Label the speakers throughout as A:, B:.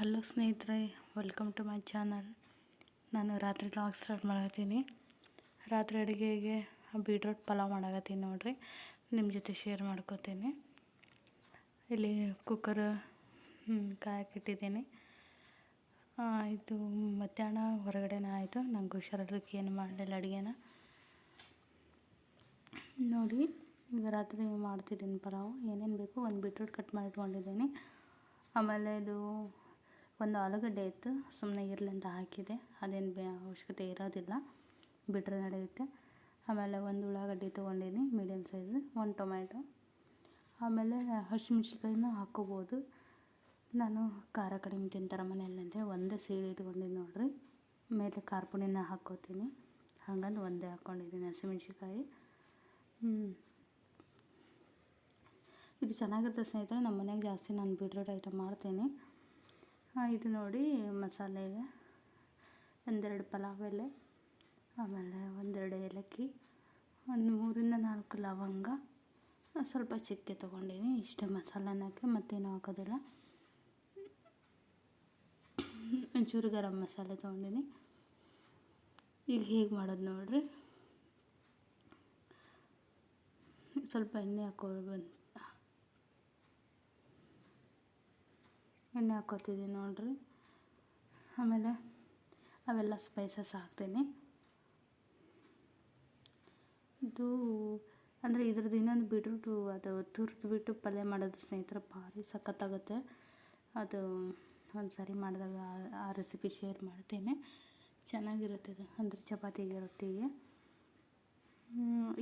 A: Hello ಸ್ನೇಹಿತರೆ welcome to my channel ನಾನು ರಾತ್ರಿ ಲಾಗ್ ಸ್ಟಾರ್ಟ್ ಮಾಡತ್ತೀನಿ ರಾತ್ರಿ ಅಡುಗೆಗೆ ಬೀಟ್ರೋಟ್ ಪಲಾವ್ ಮಾಡಕತ್ತೀನಿ ನೋಡಿರಿ. ನಿಮ್ಮ ಜೊತೆ ಶೇರ್ ಮಾಡ್ಕೋತೀನಿ. ಇಲ್ಲಿ ಕುಕ್ಕರ್ ಕಾಯಕ್ಕಿಟ್ಟಿದ್ದೀನಿ ಇದು ಮಧ್ಯಾಹ್ನ ಹೊರಗಡೆನೇ ಆಯಿತು. ನಂಗೆ ಹುಷಾರದಕ್ಕೆ ಏನು ಮಾಡಲಿಲ್ಲ ಅಡುಗೆನ. ನೋಡಿ, ಈಗ ರಾತ್ರಿ ಮಾಡ್ತಿದ್ದೀನಿ ಪಲಾವ್. ಏನೇನು ಬೇಕು ಒಂದು ಬೀಟ್ರೂಟ್ ಕಟ್ ಮಾಡಿಟ್ಕೊಂಡಿದ್ದೀನಿ ಆಮೇಲೆ ಇದು ಒಂದು ಆಲೂಗಡ್ಡೆ ಇತ್ತು ಸುಮ್ಮನೆ ಇರಲಿ ಅಂತ ಹಾಕಿದೆ. ಅದೇನು ಬೇ ಅವಶ್ಯಕತೆ ಇರೋದಿಲ್ಲ. ಬಿಟ್ಟರೆ ನಡೆಯುತ್ತೆ. ಆಮೇಲೆ ಒಂದು ಉಳ್ಳಾಗಡ್ಡೆ ತೊಗೊಂಡಿನಿ ಮೀಡಿಯಮ್ ಸೈಜ್ ಒಂದು ಟೊಮ್ಯಾಟೊ ಆಮೇಲೆ ಹಸಿಮೆಣ್ಸಿನ್ಕಾಯಿನ ಹಾಕ್ಕೋಬೋದು ನಾನು ಖಾರ ಕಡಿಮೆ ತಿಂತಾರೆ ಮನೆಯಲ್ಲಿ ಅಂತೇಳಿ ಒಂದೇ ಸೀಡ್ ಇಟ್ಕೊಂಡಿನಿ ನೋಡಿರಿ. ಮೇಲೆ ಖಾರ ಪುಡಿನ ಹಾಕ್ಕೋತೀನಿ ಹಂಗಂದು ಒಂದೇ ಹಾಕ್ಕೊಂಡಿದ್ದೀನಿ ಹಸಿಮೆಣ್ಸಿನ್ಕಾಯಿ. ಇದು ಚೆನ್ನಾಗಿರುತ್ತೆ ಸ್ನೇಹಿತರೆ ನಮ್ಮ ಮನೆಗೆ ಜಾಸ್ತಿ ನಾನು ಬೀಟ್ರೋಟ್ ಐಟಮ್ ಮಾಡ್ತೀನಿ. ಇದು ನೋಡಿ ಮಸಾಲೆಗೆ ಒಂದೆರಡು ಪಲಾವ್ ಎಲೆ, ಆಮೇಲೆ ಒಂದೆರಡು ಏಲಕ್ಕಿ, ಒಂದು ಮೂರಿಂದ ನಾಲ್ಕು ಲವಂಗ. ಸ್ವಲ್ಪ ಚಕ್ಕೆ ತೊಗೊಂಡಿನಿ, ಇಷ್ಟೇ ಮಸಾಲನ ಹಾಕಿ, ಮತ್ತೇನು ಹಾಕೋದಿಲ್ಲ. ಒಂಚೂರು ಗರಂ ಮಸಾಲೆ ತೊಗೊಂಡಿನಿ. ಈಗ ಹೇಗೆ ಮಾಡೋದು ನೋಡಿರಿ. ಸ್ವಲ್ಪ ಎಣ್ಣೆ ಹಾಕೊಳ್ಬೇಕು ಎಣ್ಣೆ ಹಾಕೋತಿದ್ದೀನಿ ನೋಡ್ರಿ. ಆಮೇಲೆ ಅವೆಲ್ಲ ಸ್ಪೈಸಸ್ ಹಾಕ್ತೀನಿ. ಇದು ಅಂದರೆ ಇದ್ರದ್ದು ಇನ್ನೊಂದು ಬಿಟ್ರೂಟು ಅದು ತುರಿದು ಬಿಟ್ಟು ಪಲ್ಯ ಮಾಡೋದು ಸ್ನೇಹಿತರೆ ಭಾರಿ ಸಖತ್ತಾಗುತ್ತೆ. ಅದು ಒಂದು ಸರಿ ಮಾಡಿದಾಗ ಆ- ರೆಸಿಪಿ ಶೇರ್ ಮಾಡ್ತೇನೆ. ಚೆನ್ನಾಗಿರುತ್ತೆ ಅದು ಅಂದರೆ ಚಪಾತಿಗೆ ರೊಟ್ಟಿಗೆ.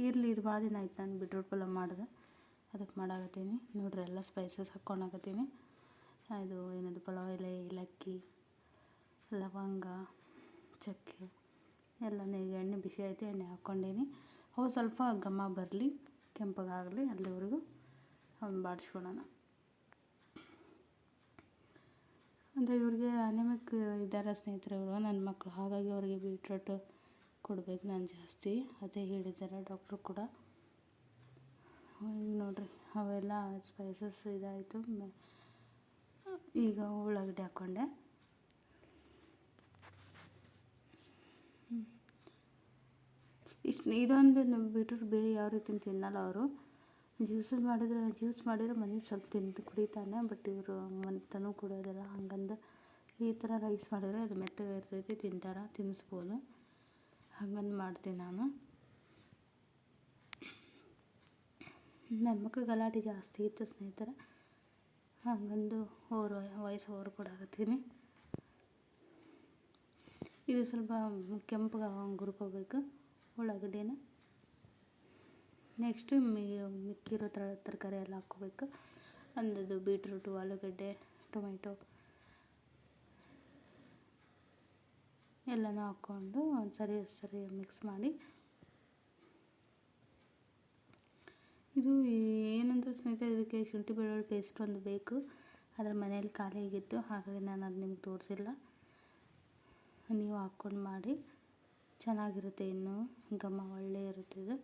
A: ಇರಲಿ, ಇದು ಭಾಳ ದಿನ ಆಯ್ತು ನಾನು ಬಿಟ್ರೋಟ್ ಪಲ್ಯ ಮಾಡಿದೆ. ಅದಕ್ಕೆ ಮಾಡಾಕತ್ತೀನಿ. ನೋಡ್ರಿ ಎಲ್ಲ ಸ್ಪೈಸಸ್ ಹಾಕ್ಕೊಂಡಾಕತ್ತೀನಿ. ಇದು ಏನದು ಪಲಾವ್ ಎಲೆ, ಏಲಕ್ಕಿ, ಲವಂಗ, ಚಕ್ಕೆ ಎಲ್ಲ ಎಣ್ಣೆ ಬಿಸಿ ಆಯಿತು, ಎಣ್ಣೆ ಹಾಕ್ಕೊಂಡೀನಿ. ಅವು ಸ್ವಲ್ಪ ಘಮ ಬರಲಿ, ಕೆಂಪಗಾಗಲಿ ಅಲ್ಲಿವರೆಗೂ ಅವ್ನು ಬಾಡಿಸ್ಕೊಳೋಣ. ಅಂದರೆ ಇವ್ರಿಗೆ ಅನಿಮಿಕ್ ಇದ್ದಾರೆ ಸ್ನೇಹಿತರೆ ಇವರು ನನ್ನ ಮಕ್ಕಳು ಹಾಗಾಗಿ ಅವರಿಗೆ ಬೀಟ್ರೋಟ್ ಕೊಡಬೇಕು, ನಾನು ಜಾಸ್ತಿ. ಅದೇ ಹೇಳಿದ್ದಾರೆ ಡಾಕ್ಟ್ರು ಕೂಡ. ನೋಡ್ರಿ, ಅವೆಲ್ಲ ಸ್ಪೈಸಸ್ ಇದಾಯಿತು. ಈಗ ಉಳ್ಳಾಗಡ್ಡಿ ಹಾಕ್ಕೊಂಡೆ ಇಷ್ಟು ಇದೊಂದು ನಮ್ಮ ಬಿಟ್ರು ಬೇರೆ ಯಾವ ರೀತಿ ತಿನ್ನಲ್ಲ ಅವರು. ಜ್ಯೂಸ್ ಮಾಡಿದ್ರೆ ಜ್ಯೂಸ್ ಮಾಡಿದ್ರೆ ಮನೆಗೆ ಸ್ವಲ್ಪ ತಿಂದು ಕುಡಿತಾನೆ ಬಟ್ ಇವರು ಮನೆತನೂ ಕುಡಿಯೋದಿಲ್ಲ. ಹಂಗಂದು ಈ ಥರ ರೈಸ್ ಮಾಡಿದ್ರೆ ಅದು ಮೆತ್ತಗೆ ಇರ್ತೈತಿ, ತಿಂತಾರೆ ತಿನ್ನಿಸ್ಬೋದು ಹಂಗಂದು ಮಾಡ್ತೀನಿ ನಾನು. ನನ್ನ ಮಕ್ಕಳು ಗಲಾಟೆ ಜಾಸ್ತಿ ಇತ್ತು ಸ್ನೇಹಿತರೆ. ಹಂಗಂದು ಅವ್ರ ವಯಸ್ಸು ಅವ್ರು ಆಗತ್ತೀನಿ. ಇದು ಸ್ವಲ್ಪ ಕೆಂಪಗೆ ಹುರ್ಕೋಬೇಕು, ಉಳ್ಳಾಗಡ್ಡೆನ. ನೆಕ್ಸ್ಟು ಮಿಕ್ಕಿರೋ ತರ, ತರಕಾರಿ ಎಲ್ಲ ಹಾಕ್ಕೋಬೇಕು. ಅಂದದ್ದು ಬೀಟ್ರೂಟು, ಆಲೂಗಡ್ಡೆ, ಟೊಮೆಟೊ. ಎಲ್ಲನೂ ಹಾಕ್ಕೊಂಡು ಒಂದು ಸರಿ ಸರಿ ಮಿಕ್ಸ್ ಮಾಡಿ ಇದು ಏನಂತ ಸ್ನೇಹಿತರೆ, ಇದಕ್ಕೆ ಶುಂಠಿ ಬೆಳ್ಳುಳ್ಳಿ ಪೇಸ್ಟ್ ಒಂದು ಬೇಕು. ಅದರ ಮನೇಲಿ ಖಾಲಿ ಆಗಿತ್ತು, ಹಾಗಾಗಿ ನಾನು ಅದು ನಿಮ್ಗೆ ತೋರಿಸಿಲ್ಲ. ನೀವು ಹಾಕ್ಕೊಂಡು ಮಾಡಿ. ಚೆನ್ನಾಗಿರುತ್ತೆ ಇನ್ನೂ. ಘಮ ಒಳ್ಳೆ ಇರುತ್ತೆ ಇದು.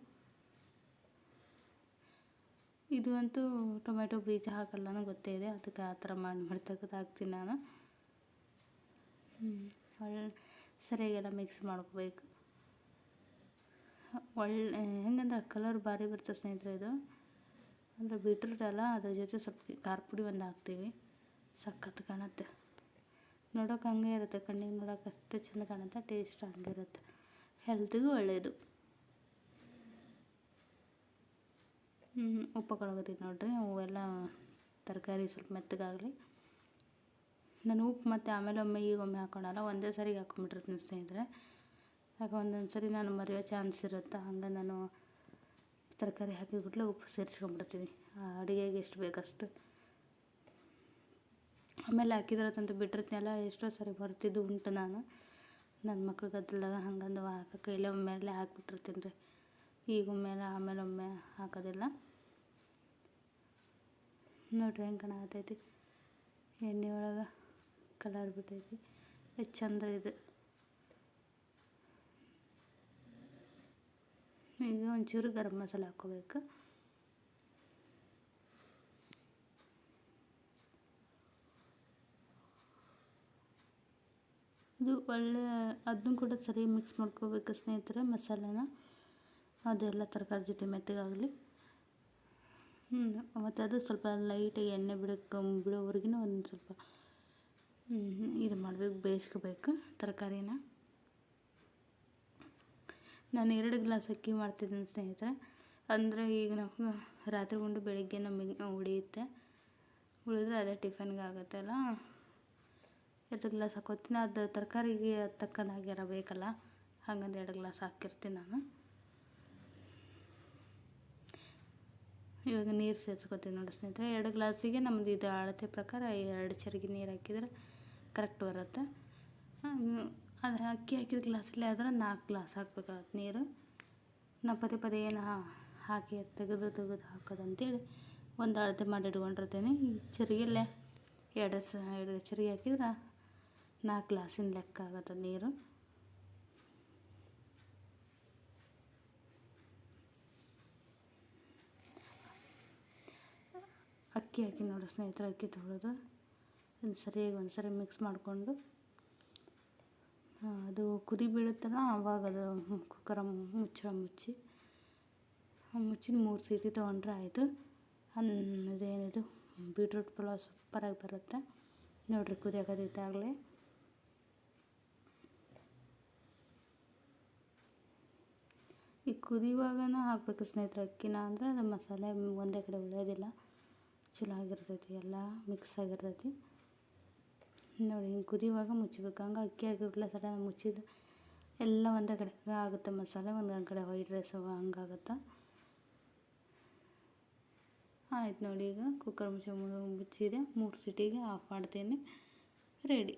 A: ಇದು ಅಂತೂ ಟೊಮೆಟೊ ಬೀಜ ಹಾಕಲ್ಲ ಅನ್ನೋ ಗೊತ್ತೇ ಇದೆ. ಅದಕ್ಕೆ ಆ ಥರ ಮಾಡಿ ಮಾಡಿ ನಾನು. ಒಳ್ಳೆ ಸರಿಯಾಗೆಲ್ಲ ಮಿಕ್ಸ್ ಮಾಡ್ಕೋಬೇಕು. ಒಳ್ಳೆ, ಹೆಂಗಂದ್ರೆ ಕಲರ್ ಭಾರಿ ಬರ್ತದೆ ಸ್ನೇಹಿತರೆ ಇದು. ಅಂದರೆ ಬೀಟ್ರೂಟ್ ಅಲ್ಲ ಅದ್ರ ಜೊತೆ ಸ್ವಲ್ಪ ಖಾರ ಪುಡಿ ಒಂದು ಹಾಕ್ತೀವಿ. ಸಖತ್ ಕಾಣುತ್ತೆ. ನೋಡೋಕೆ ಹಂಗೆ ಇರುತ್ತೆ ಕಣ್ಣಿಗೆ ನೋಡೋಕೆ ಅಷ್ಟು ಚೆಂದ ಕಾಣುತ್ತೆ, ಟೇಸ್ಟ್ ಹಂಗಿರುತ್ತೆ ಹೆಲ್ತಿಗೂ ಒಳ್ಳೆಯದು ಹ್ಞೂ ಉಪ್ಪು ಕಳಗತ್ತೀನಿ ನೋಡ್ರಿ ಅವೆಲ್ಲ ತರಕಾರಿ ಸ್ವಲ್ಪ ಮೆತ್ತಗಾಗಲಿ. ನಾನು ಉಪ್ಪು ಮತ್ತು ಆಮೇಲೆ ಒಮ್ಮೆ ಈಗೊಮ್ಮೆ ಒಮ್ಮೆ ಹಾಕ್ಕೊಳಲ್ಲ ಒಂದೇ ಸರಿಗೆ ಹಾಕೊಂಡ್ಬಿಟ್ಟಿರ್ತೀನಿ ಸ್ನೇಹಿತರೆ. ಯಾಕೆ ಒಂದೊಂದು ಸರಿ ನಾನು ಮರೆಯೋ ಚಾನ್ಸ್ ಇರುತ್ತೆ? ಹಂಗೆ ನಾನು ತರಕಾರಿ ಹಾಕಿಬಿಟ್ಲೆ ಉಪ್ಪು ಸೇರಿಸ್ಕೊಂಡ್ಬಿಡ್ತೀನಿ ಅಡುಗೆಗೆ ಎಷ್ಟು ಬೇಕಷ್ಟು. ಆಮೇಲೆ ಹಾಕಿದ್ರತ್ತಂತ ಬಿಟ್ಟಿರ್ತೀನಲ್ಲ, ಎಷ್ಟೋ ಸರಿ ಬರ್ತಿದ್ದು ಉಂಟು ನಾನು. ನನ್ನ ಮಕ್ಳು ಗದ್ದಲಾಗ ಹಂಗಂದು ಹಾಕಕ್ಕೆ ಇಲ್ಲ, ಒಮ್ಮೆಲೆ ಹಾಕ್ಬಿಟ್ಟಿರ್ತೀನಿ ರೀ. ಈಗ ಒಮ್ಮೆಲೆ, ಆಮೇಲೆ ಒಮ್ಮೆ ಹಾಕೋದಿಲ್ಲ. ನೋಡ್ರಿ ಹೆಂಗೆ ಕಾಣತೈತಿ ಎಣ್ಣೆ ಒಳಗೆ ಕಲರ್ ಬಿಟ್ಟೈತಿ. ಎಷ್ಟು ಚಂದ ಇದು. ಒಂಚೂರು ಗರಂ ಮಸಾಲೆ ಹಾಕ್ಕೋಬೇಕು. ಇದು ಒಳ್ಳೆ ಅದನ್ನು ಕೂಡ ಸರಿ ಮಿಕ್ಸ್ ಮಾಡ್ಕೋಬೇಕು ಸ್ನೇಹಿತರೆ ಮಸಾಲೆನ. ಅದೆಲ್ಲ ತರಕಾರಿ ಜೊತೆ ಮೆತ್ತಗಾಗಲಿ. ಹ್ಞೂ ಮತ್ತು ಅದು ಸ್ವಲ್ಪ ಲೈಟಾಗಿ ಎಣ್ಣೆ ಬಿಡಕ್ಕೆ ಬಿಡೋವರೆಗೂ ಒಂದು ಸ್ವಲ್ಪ ಇದು ಮಾಡಬೇಕು, ಬೇಯಿಸ್ಕೋಬೇಕು ತರಕಾರಿನ. ನಾನು ಎರಡು ಗ್ಲಾಸ್ ಅಕ್ಕಿ ಮಾಡ್ತಿದ್ದೀನಿ ಸ್ನೇಹಿತರೆ. ಅಂದರೆ ಈಗ ನಾವು ರಾತ್ರಿ ಉಂಡು ಬೆಳಿಗ್ಗೆ ನಮಗೆ ಉಳಿಯುತ್ತೆ. ಉಳಿದ್ರೆ ಅದೇ ಟಿಫನ್ಗೆ ಆಗುತ್ತಲ್ಲ ಎರಡು ಗ್ಲಾಸ್ ಹಾಕೋತೀನಿ ಅದು ತರಕಾರಿಗೆ ತಕ್ಕನಾಗಿರಬೇಕಲ್ಲ ಹಾಗಂದ್ರೆ ಎರಡು ಗ್ಲಾಸ್ ಹಾಕಿರ್ತೀನಿ ನಾನು. ಇವಾಗ ನೀರು ಸೇರಿಸ್ಕೊತೀನಿ ನೋಡಿ ಸ್ನೇಹಿತರೆ. ಎರಡು ಗ್ಲಾಸಿಗೆ ನಮ್ಮದು ಇದು ಅಳತೆ ಪ್ರಕಾರ ಎರಡು ಚರಿಗೆ ನೀರು ಹಾಕಿದರೆ ಕರೆಕ್ಟ್ ಬರುತ್ತೆ. ಅದು ಅಕ್ಕಿ ಹಾಕಿದ ಗ್ಲಾಸಲ್ಲಿ ಆದ್ರೆ ನಾಲ್ಕು ಗ್ಲಾಸ್ ಹಾಕ್ಬೇಕಾಗತ್ತೆ ನೀರು. ನಾ ಪದೇ ಪದೇ ಏನು ಹಾಕಿ ತೆಗೆದು ತೆಗೆದು ಹಾಕೋದು ಅಂತೇಳಿ ಒಂದು ಅಳತೆ ಮಾಡಿ ಇಟ್ಕೊಂಡಿರ್ತೀನಿ. ಈ ಚರಿಗೆಲ್ಲೇ ಎರಡು ಸ, ಎರಡು ಚರಿಗೆ ಹಾಕಿದ್ರೆ ನಾಲ್ಕು ಗ್ಲಾಸಿನ ಲೆಕ್ಕ ಆಗತ್ತೆ ನೀರು. ಅಕ್ಕಿ ಹಾಕಿ ನೋಡಿ ಸ್ನೇಹಿತರೆ, ಅಕ್ಕಿ ತೊಳೆದು ಒಂದು ಸರಿಯಾಗಿ ಒಂದು ಸರಿ ಮಿಕ್ಸ್ ಮಾಡಿಕೊಂಡು ಅದು ಕುದಿ ಬೀಳುತ್ತಲ್ಲ ಆವಾಗ ಅದು ಕುಕ್ಕರ ಮುಚ್ಚಳ ಮುಚ್ಚಿ ಮುಚ್ಚಿದ ಮೂರು ಸೀಟಿ ತೊಗೊಂಡ್ರೆ ಆಯಿತು. ಅದೇನಿದು, ಬೀಟ್ರೂಟ್ ಪಲಾವ್ ಸೂಪರಾಗಿ ಬರುತ್ತೆ. ನೋಡಿರಿ ಕುದಿಯಾಕದಿತ್ತಾಗಲೇ ಈ ಕುದಿಯುವಾಗನ ಹಾಕ್ಬೇಕು ಸ್ನೇಹಿತರೆ, ಅಕ್ಕಿನ ಅಂದರೆ ಅದು ಮಸಾಲೆ ಒಂದೇ ಕಡೆ ಉಳಿಯೋದಿಲ್ಲ. ಚಲೋ ಆಗಿರ್ತೈತಿ, ಎಲ್ಲ ಮಿಕ್ಸ್ ಆಗಿರ್ತೈತಿ. ನೋಡಿ ಹಿಂಗೆ ಕುದಿಯುವಾಗ ಮುಚ್ಚಬೇಕು ಹಂಗೆ ಅಕ್ಕಿ ಆಗಿರ್ಲ ಸಲ ಮುಚ್ಚಿದ ಎಲ್ಲ ಒಂದೇ ಕಡೆ ಆಗುತ್ತೆ ಮಸಾಲೆ, ಒಂದು ಕಡೆ ವೈಟ್ ರೈಸ್ ಹಂಗಾಗುತ್ತೆ ಆಯ್ತು ನೋಡಿ ಈಗ ಕುಕ್ಕರ್ ಮುಚ್ಚಿ ಮುಚ್ಚಿದೆ. ಮೂರು ಸಿಟಿಗೆ ಆಫ್ ಮಾಡ್ತೀನಿ. ರೆಡಿ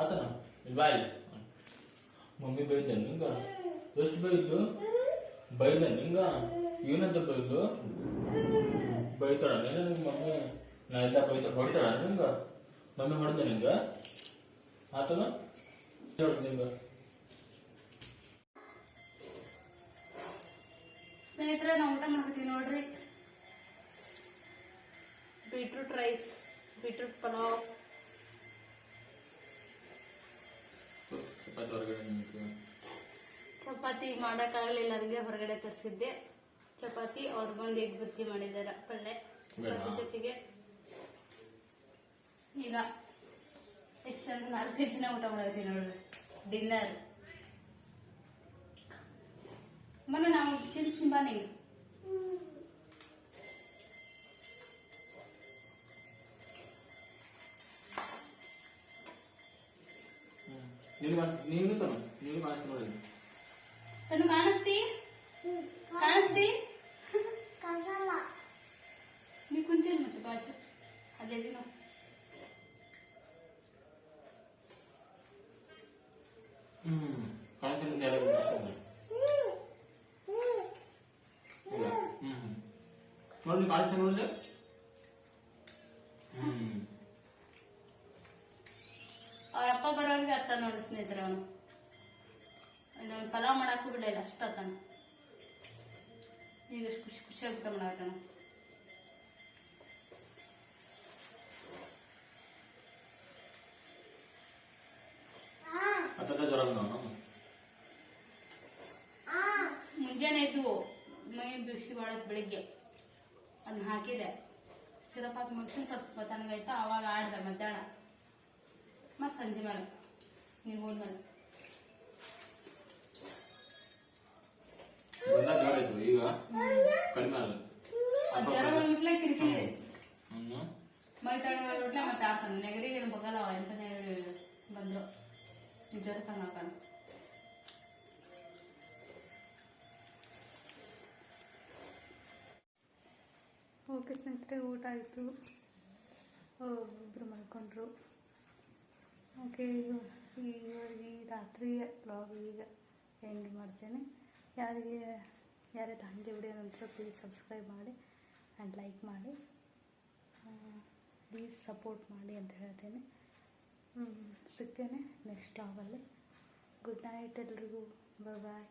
B: ಆತನ ಇಲ್ಲಿ ಬಾ ಇಲ್ಲಿ ಮಮ್ಮಿ ಬೈದ ನಿಂಗ ಎಷ್ಟು ಬೈದು ಬೈದ ನಿಂಗ ಏನಂತ ಬೈದು ಬೈತಾಳ ನೀನು ನಿಂಗೆ ಮಮ್ಮಿ? ನಾ ಇಲ್ಲ ಬೈತ ಹೊಡಿತಾಳ ನಿಂಗ? ಮಮ್ಮಿ ಹೊಡೆದ ನಿಂಗ? ಆತನ? ನಿಂಗ.
A: ಸ್ನೇಹಿತರೆ ನಾವು ಊಟ ಮಾಡ್ತೀವಿ ನೋಡ್ರಿ. Beetroot rice beetroot pulao.
B: Chapati ಹೊರಗಡೆ ನಿಂತು
A: ಚಪಾತಿ ಮಾಡೋಕ್ಕಾಗಲಿಲ್ಲ ನನಗೆ ಹೊರಗಡೆ ತರಿಸಿದ್ದೆ. ಚಪಾತಿ ಅವ್ರು ಬಂದು ಎಗ್ ಬುಜ್ಜಿ ಮಾಡಿದಾರ ಪಲ್ಯ ಚಪಾತಿ ಜೊತೆಗೆ ಈಗ ಎಷ್ಟು ನಾಲ್ಕು ಜನ ಊಟ ಮಾಡಿದ್ವಿ ನೋಡ್ರಿ ಡಿನ್ನರ್. ಮೊನ್ನೆ ನಾವು ತಿನ್ಸ್ತೀನಿ ಬಾ ನೀವು
B: ನೀನು ಮಾಸ್ ನೀನು ತಮ್ಮ ನೀನು ಮಾಸ್ ನೋಡಿ
A: ತನು ಕಾಣಿಸ್ತಿ ಕಾಣಿಸ್ತಿ ನೀ ಕುಂತಿಲ್ಲ ಮತ್ತೆ ಬಾಜು ಅಲ್ಲೇ ನಾವು
B: ಹ್ಮ್ ಕಾಣಿಸ್ತಾ ಎಲ್ಲ ಹ್ಮ್ ನೋಡಿ ಕಾಣಿಸ್ತಾ ನೋಡಿದ್ರೆ
A: ಈಗ ಎಷ್ಟು ಖುಷಿ ಖುಷಿಯಾಗಿ ಊಟ ಮಾಡತ್ತಾನ
B: ಅತ್ತ ಜ್ವರ ಬಂದವನು
A: ಮುಂಜಾನೆ ಎದ್ದು ಮೈ ಬಿಸಿ ಮಾಡೋದು ಬೆಳಿಗ್ಗೆ ಅದನ್ನ ಹಾಕಿದೆ ಸಿರಪ್ ಹಾಕಿ ಮುಗಿಸಿ ಸ್ವಲ್ಪ ತನಗಾಯ್ತು ಆವಾಗ ಆಡ್ದೆ ಮಧ್ಯಾಹ್ನ ಮತ್ತು ಸಂಜೆ ಮೇಲೆ ನೀವು ಹೋದ್ಮೇಲೆ
B: ಈಗ ಕಡಿಮೆ ಆಗಲ್ಲ
A: ಅದ್ ಜ್ವರ ಬಂದ್ಬಿಟ್ಲೆ ಕಿರಿಕಿರಿ
B: ಹ್ಮ್
A: ಮೈ ತಣ್ಣಗಾಗ್ಬಿಟ್ಲೆ ಮತ್ತೆ ಆಡ್ತಾನೆ ನೆಗಡಿಗೆ ಏನು ಬಗಲ್ಲ ಎಂತ ನೆಗಡಿ ಬಂದ್ರು ಜ್ವರ ತಂಗಾಕಣ ಓಕೆ ಸ್ನೇಹಿತರೆ ಊಟ ಆಯಿತು ಇಬ್ಬರು ಮಾಡ್ಕೊಂಡ್ರು ಓಕೆ ಈ ಈ ರಾತ್ರಿ ಬ್ಲಾಗ್ ಈಗ ಎಂಡ್ ಮಾಡ್ತೇನೆ ಯಾರಿಗೆ ಯಾರ್ಯಾರು ಹಾಗೆ ವಿಡಿಯೋ ನಂತರ ಪ್ಲೀಸ್ ಸಬ್ಸ್ಕ್ರೈಬ್ ಮಾಡಿ ಆ್ಯಂಡ್ ಲೈಕ್ ಮಾಡಿ. ಪ್ಲೀಸ್ ಸಪೋರ್ಟ್ ಮಾಡಿ ಅಂತ ಹೇಳ್ತೇನೆ. ಸಿಗ್ತೇನೆ ನೆಕ್ಸ್ಟ್ ಲಾಗಲ್ಲಿ ಗುಡ್ ನೈಟ್ ಎಲ್ರಿಗೂ. ಬಾಯ್